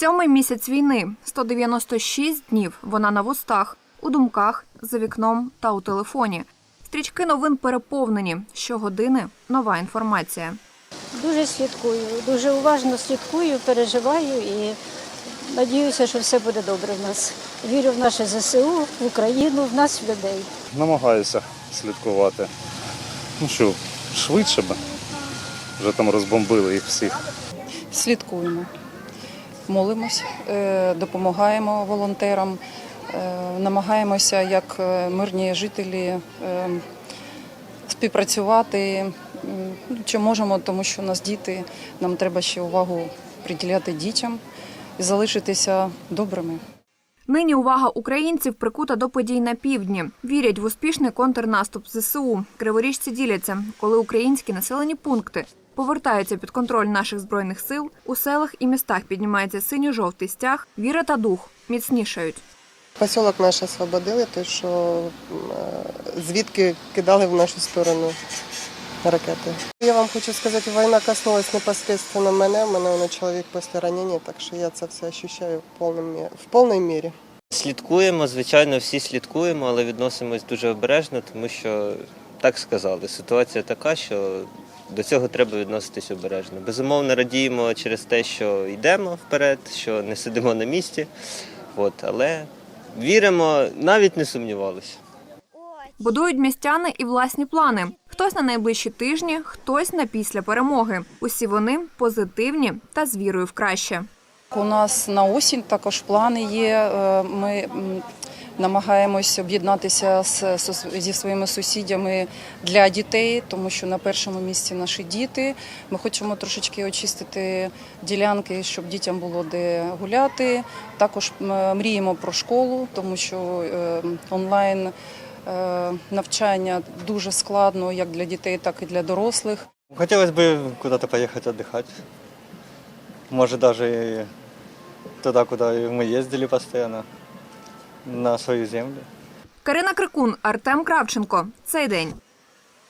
Сьомий місяць війни, 196 днів. Вона на вустах, у думках, за вікном та у телефоні. Стрічки новин переповнені. Щогодини нова інформація. Дуже слідкую, дуже уважно слідкую, переживаю і надіюся, що все буде добре в нас. Вірю в наше ЗСУ, в Україну, в нас, в людей. намагаюся слідкувати. Ну що, швидше би. Вже там розбомбили їх всіх. слідкуємо, молимось, е, допомагаємо волонтерам, е, намагаємося як е, мирні жителі співпрацювати. Чи можемо, тому що у нас діти, нам треба ще увагу приділяти дітям і залишитися добрими. Нині увага українців прикута до подій на півдні. Вірять в успішний контрнаступ ЗСУ. Криворіжці діляться, коли українські населені пункти повертаються під контроль наших збройних сил. У селах і містах піднімається синьо-жовтий стяг. Віра та дух міцнішають. Поселок наш освободили, той, що е, звідки кидали в нашу сторону ракети. Я вам хочу сказати, війна коснулась непосредственно мене. У мене воно чоловік після ранення, так що я це все відчуваю в повній, в повній мірі. Слідкуємо, звичайно, всі слідкуємо, але відносимось дуже обережно, тому що так сказали. Ситуація така, що до цього треба відноситись обережно. Безумовно, радіємо через те, що йдемо вперед, що не сидимо на місці. От, але віримо, навіть не сумнівалися. Будують містяни і власні плани. Хтось на найближчі тижні, хтось на після перемоги. Усі вони позитивні та з вірою в краще. У нас на осінь також плани є. Е, Ми намагаємось об'єднатися з, сус- зі своїми сусідями для дітей, тому що на першому місці наші діти. Ми хочемо трошечки очистити ділянки, щоб дітям було де гуляти. Також м, мріємо про школу, тому що е, онлайн е, навчання дуже складно як для дітей, так і для дорослих. Хотелось бы куда-то поехать отдыхать. Может, даже и туда, куда и мы ездили постоянно, на свою землю. Карина Крикун, Артем Кравченко. Цей день.